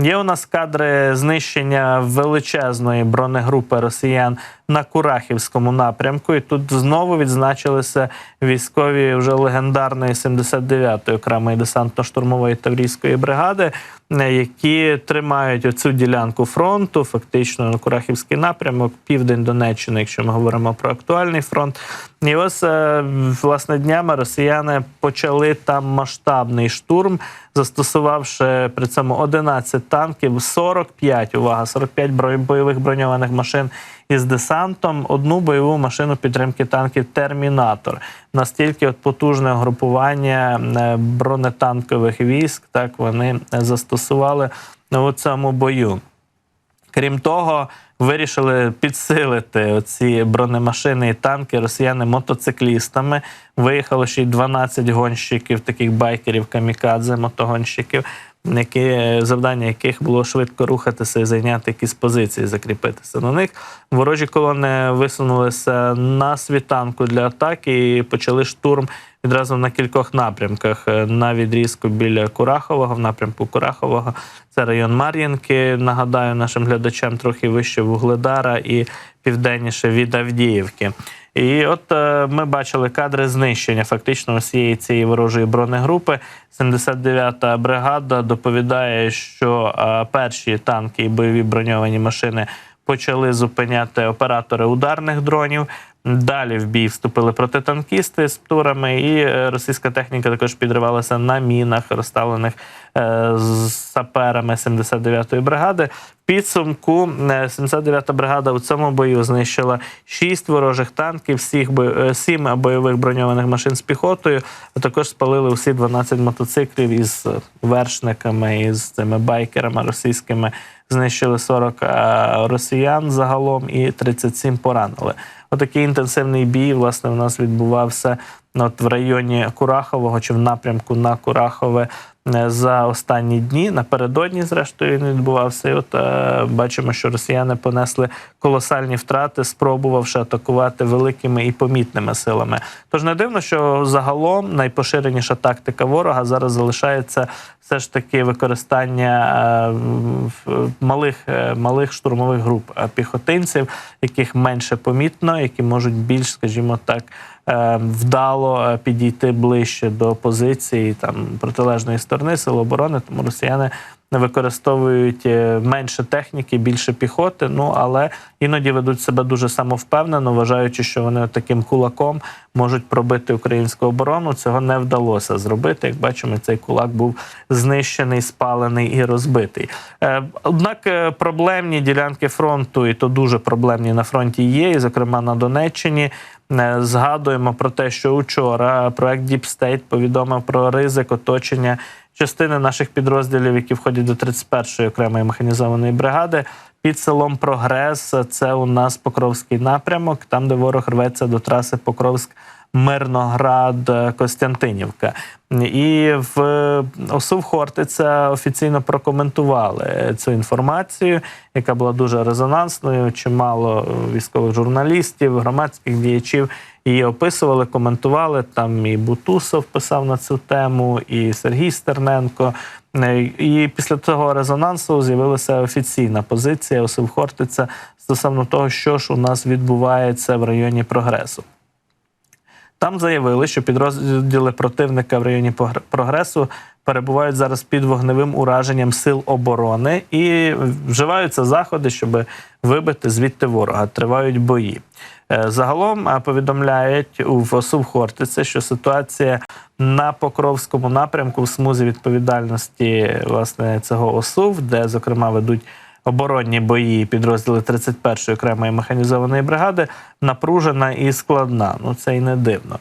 Є у нас кадри знищення величезної бронегрупи росіян на Курахівському напрямку. І тут знову відзначилися військові вже легендарної 79-ї окремої десантно-штурмової таврійської бригади, е, які тримають оцю ділянку фронту, фактично на Курахівський напрямок, південь Донеччини, якщо ми говоримо про актуальний фронт. І ось е, власне днями росіяни почали там масштабний штурм, застосувавши при цьому 11 танків, 45, увага, 45 бро- бойових броньованих машин із десантом, одну бойову машину підтримки танків Термінатор. Настільки от потужне групування е, бронетанкових військ, так вони застосували у цьому бою. Крім того, вирішили підсилити оці бронемашини і танки росіяни мотоциклістами. Виїхало ще й 12 гонщиків, таких байкерів, камікадзе, мотогонщиків, які завдання яких було швидко рухатися і зайняти якісь позиції, закріпитися на них. Ворожі колони висунулися на світанку для атаки і почали штурм відразу на кількох напрямках. Е, На відрізку біля Курахового, в напрямку Курахового. Це район Мар'їнки. Нагадаю нашим глядачам трохи вище Вугледара і південніше від Авдіївки. І от е, ми бачили кадри знищення фактично усієї цієї ворожої бронегрупи. 79-та бригада доповідає, що е, перші танки і бойові броньовані машини почали зупиняти оператори ударних дронів. Далі в бій вступили протитанкісти з птурами, і е, російська техніка також підривалася на мінах, розставлених е, з саперами 79-ї бригади. В підсумку е, 79-та бригада у цьому бою знищила 6 ворожих танків, всіх е, 7 бойових броньованих машин з піхотою, а також спалили усі 12 мотоциклів із вершниками, із цими байкерами російськими. Знищили 40 е, росіян загалом і 37 поранили. Отакий інтенсивний бій, власне, у нас відбувався от в районі Курахового чи в напрямку на Курахове е, за останні дні. Напередодні, зрештою, він відбувався. І от е, бачимо, що росіяни понесли колосальні втрати, спробувавши атакувати великими і помітними силами. Тож не дивно, що загалом найпоширеніша тактика ворога зараз залишається все ж таки використання е, малих, е, малих штурмових груп піхотинців, яких менше помітно, які можуть більш, скажімо так, вдало е, підійти ближче до позиції там протилежної сторони сил оборони. Тому росіяни використовують е, менше техніки, більше піхоти. Ну але іноді ведуть себе дуже самовпевнено, вважаючи, що вони таким кулаком можуть пробити українську оборону. Цього не вдалося зробити. Як бачимо, цей кулак був знищений, спалений і розбитий. Е, Однак е, проблемні ділянки фронту, і то дуже проблемні на фронті є, і зокрема на Донеччині. Згадуємо про те, що учора проект Deep State повідомив про ризик оточення частини наших підрозділів, які входять до 31-ї окремої механізованої бригади. Під селом Прогрес це у нас Покровський напрямок, там де ворог рветься до траси Покровськ. Мирноград, е, Костянтинівка. І в ОСУВ Хортиця офіційно прокоментували цю інформацію, яка була дуже резонансною. Чимало військових журналістів, громадських діячів її описували, коментували. Там і Бутусов писав на цю тему, і Сергій Стерненко. Е, І після цього резонансу з'явилася офіційна позиція ОСУВ Хортиця стосовно того, що ж у нас відбувається в районі прогресу. Там заявили, що підрозділи противника в районі прогресу перебувають зараз під вогневим ураженням сил оборони і вживаються заходи, щоб вибити звідти ворога. Тривають бої. Е, Загалом повідомляють у ВОСУ в Хортиці, що ситуація на Покровському напрямку в смузі відповідальності власне цього ОСУВ, де зокрема ведуть оборонні бої підрозділи 31-ї окремої механізованої бригади напружена і складна. Ну це й не дивно.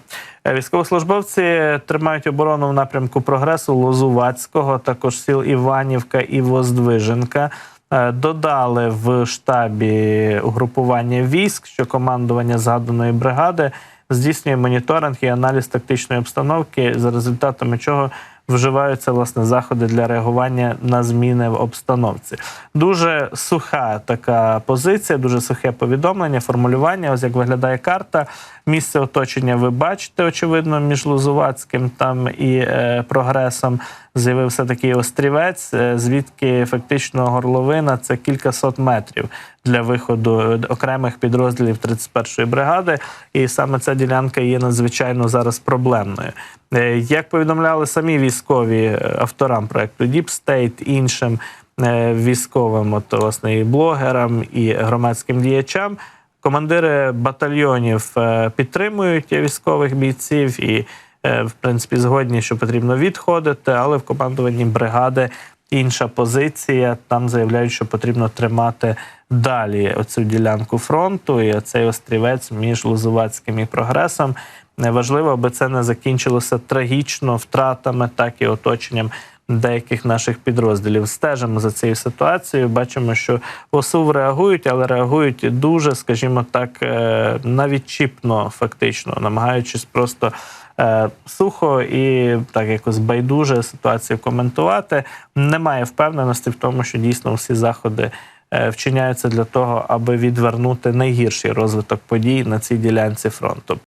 Е, Військовослужбовці тримають оборону в напрямку прогресу Лозувацького, також сіл Іванівка і Воздвиженка. Е, Додали в штабі угрупування військ, що командування згаданої бригади здійснює моніторинг і аналіз тактичної обстановки, за результатами чого вживаються власне заходи для реагування на зміни в обстановці. Дуже суха така позиція, дуже сухе повідомлення, формулювання. Ось як виглядає карта. Місце оточення ви бачите, очевидно, між Лузувацьким там і е, прогресом. З'явився такий острівець, е, звідки фактично горловина це кілька сот метрів для виходу окремих підрозділів 31-ї бригади. І саме ця ділянка є надзвичайно зараз проблемною. Е, Як повідомляли самі військові е, авторам проекту Deep State, іншим е, військовим, от власне і блогерам, і громадським діячам. Командири батальйонів е, підтримують військових бійців і, е, в принципі, згодні, що потрібно відходити, але в командуванні бригади інша позиція. Там заявляють, що потрібно тримати далі оцю ділянку фронту і цей острівець між Лозувацьким і прогресом. Е, Важливо, аби це не закінчилося трагічно втратами, так і оточенням деяких наших підрозділів. Стежимо за цією ситуацією. Бачимо, що ОСУВ реагують, але реагують дуже, скажімо так, е, навідчіпно, фактично, намагаючись просто. е, Сухо і так якось байдуже ситуацію коментувати. Немає впевненості в тому, що дійсно всі заходи е, вчиняються для того, аби відвернути найгірший розвиток подій на цій ділянці фронту.